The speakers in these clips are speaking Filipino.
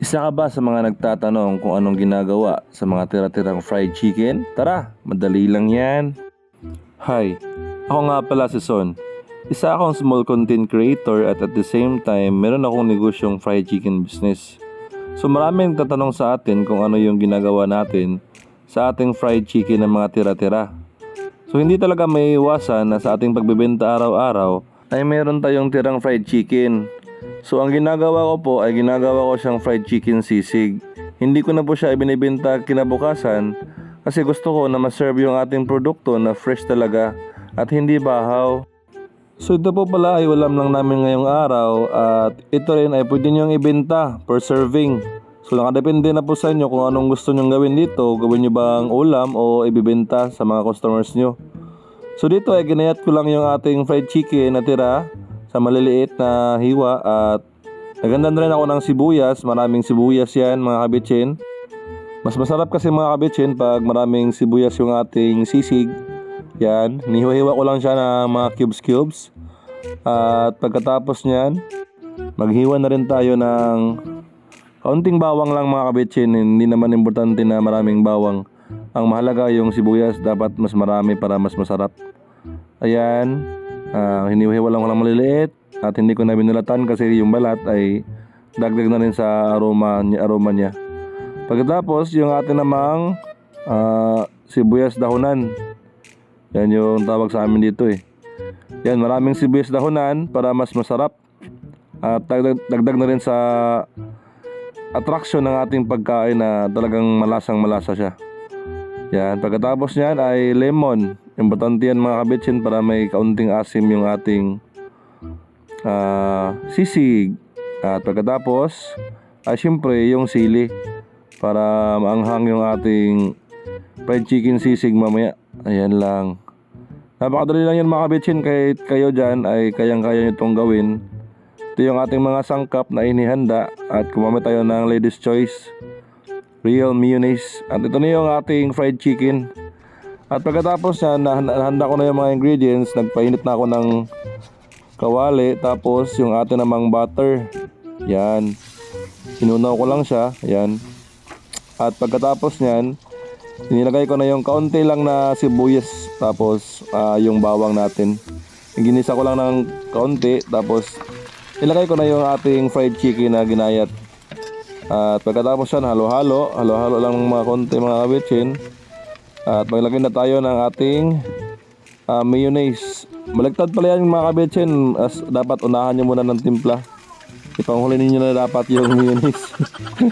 Isa ka ba sa mga nagtatanong kung anong ginagawa sa mga tira-tirang fried chicken? Tara, madali lang yan. Hi, ako nga pala si Son. Isa akong small content creator at at the same time, meron akong negosyong fried chicken business. So maraming tatanong sa atin kung ano yung ginagawa natin sa ating fried chicken ng mga tira-tira. So hindi talaga may iwasan na sa ating pagbebenta araw-araw ay meron tayong tirang fried chicken. So ang ginagawa ko po ay ginagawa ko siyang fried chicken sisig. Hindi ko na po siya ibinibenta kinabukasan kasi gusto ko na ma-serve yung ating produkto na fresh talaga at hindi bahaw. So ito po pala ay ulam lang namin ngayong araw at ito rin ay pwede niyong ibenta per serving. So nakadepende na po sa inyo kung anong gusto nyong gawin dito. Gawin nyo bang ulam o ibibenta sa mga customers nyo. So dito ay ginayat ko lang yung ating fried chicken na tira sa maliliit na hiwa at naganda na rin ako ng sibuyas. Maraming sibuyas yan mga kabitsin. Mas masarap kasi mga kabitsin pag maraming sibuyas yung ating sisig. Yan, nihiwa-hiwa ko lang siya ng mga cubes-cubes. At pagkatapos niyan, maghiwa na rin tayo ng kaunting bawang lang mga kabitsin. Hindi naman importante na maraming bawang. Ang mahalaga yung sibuyas, dapat mas marami para mas masarap. Ayan, uh, hinihiwa lang ko lang maliliit at hindi ko na binulatan kasi yung balat ay dagdag na rin sa aroma. Aroma niya. Pagkatapos, yung atin namang ah, sibuyas dahunan. Yan yung tawag sa amin dito eh. Yan, maraming sibuyas dahunan para mas masarap. At dagdag, dagdag na rin sa attraction ng ating pagkain na talagang malasang malasa siya. Yan, pagkatapos niyan ay lemon. Importante yan mga kabitsin para may kaunting asim yung ating ah, sisig. At pagkatapos ay syempre yung sili para maanghang yung ating fried chicken sisig mamaya. Ayan lang. Napakadali lang yan mga kabitsin kahit kayo dyan ay kayang-kaya nyo itong gawin. Ito yung ating mga sangkap na inihanda at kumamit tayo ng ladies choice. Real mayonnaise. At ito na yung ating fried chicken. At pagkatapos na nahanda ko na yung mga ingredients, nagpainit na ako ng kawali. Tapos yung ating namang butter. Yan. Inunaw ko lang siya. Yan. At pagkatapos niyan, Inilagay ko na yung kaunti lang na sibuyas tapos ah, yung bawang natin. Ginisa ko lang ng kaunti tapos ilagay ko na yung ating fried chicken na ginayat. At pagkatapos yan, halo-halo. Halo-halo lang mga konti mga kabitsin. At maglagay na tayo ng ating ah, mayonnaise. Baligtad pala yan mga kabitsin. As, dapat unahan nyo muna ng timpla. Ipanghuli ninyo na dapat yung mayonnaise.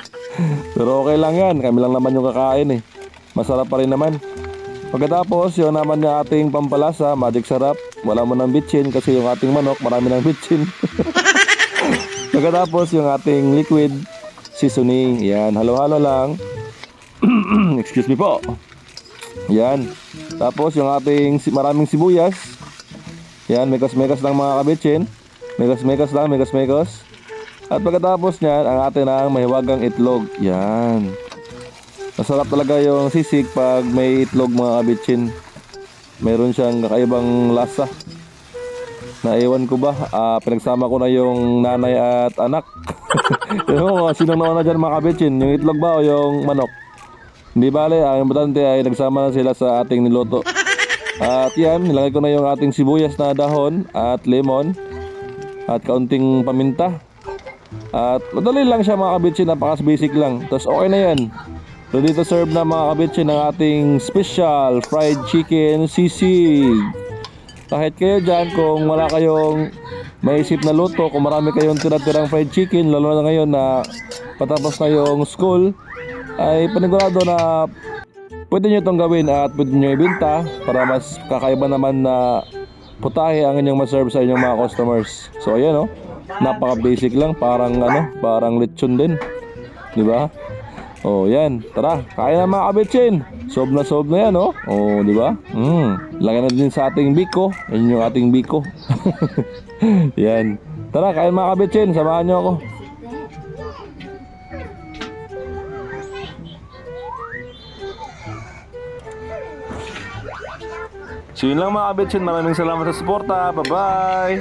Pero okay lang yan. Kami lang naman yung kakain eh. Masarap pa rin naman. Pagkatapos, yun naman yung ating pampalasa, magic sarap. Wala mo ng bitchin kasi yung ating manok, marami ng bitchin. Pagkatapos, yung ating liquid seasoning. Yan, halo-halo lang. Excuse me po. Yan. Tapos, yung ating maraming sibuyas. Yan, mekas-mekas lang mga kabitchin. Mekas-mekas lang, mekas-mekas. At pagkatapos niyan, ang ating ang mahiwagang itlog. Yan. Masarap talaga yung sisig pag may itlog mga kabitsin. Meron siyang kakaibang lasa. Naiwan ko ba? Ah, pinagsama ko na yung nanay at anak. Yung sinong nauna dyan mga kabitsin? Yung itlog ba o yung manok? Hindi bale, ang importante ay nagsama na sila sa ating niluto. At yan, nilagay ko na yung ating sibuyas na dahon at lemon at kaunting paminta. At madali lang siya mga kabitsin, napakas basic lang. Tapos okay na yan. So dito serve na mga kabitsin ng ating special fried chicken sisig. Kahit kayo dyan, kung wala kayong maisip na luto, kung marami kayong tira-tirang fried chicken, lalo na ngayon na patapos na yung school, ay panigurado na pwede nyo itong gawin at pwede nyo ibenta para mas kakaiba naman na putahe ang inyong maserve sa inyong mga customers. So ayan oh, napaka basic lang, parang ano, parang lechon din. Di ba? Oh, yan. Tara, kaya na mga kabitsin. Sob na sob na yan, oh. Oh, di ba? Mm. Lagyan na din sa ating biko. Yan yung ating biko. yan. Tara, kaya mga kabitsin. Samahan nyo ako. So yun lang mga kabitsin. Maraming salamat sa suporta. Bye-bye!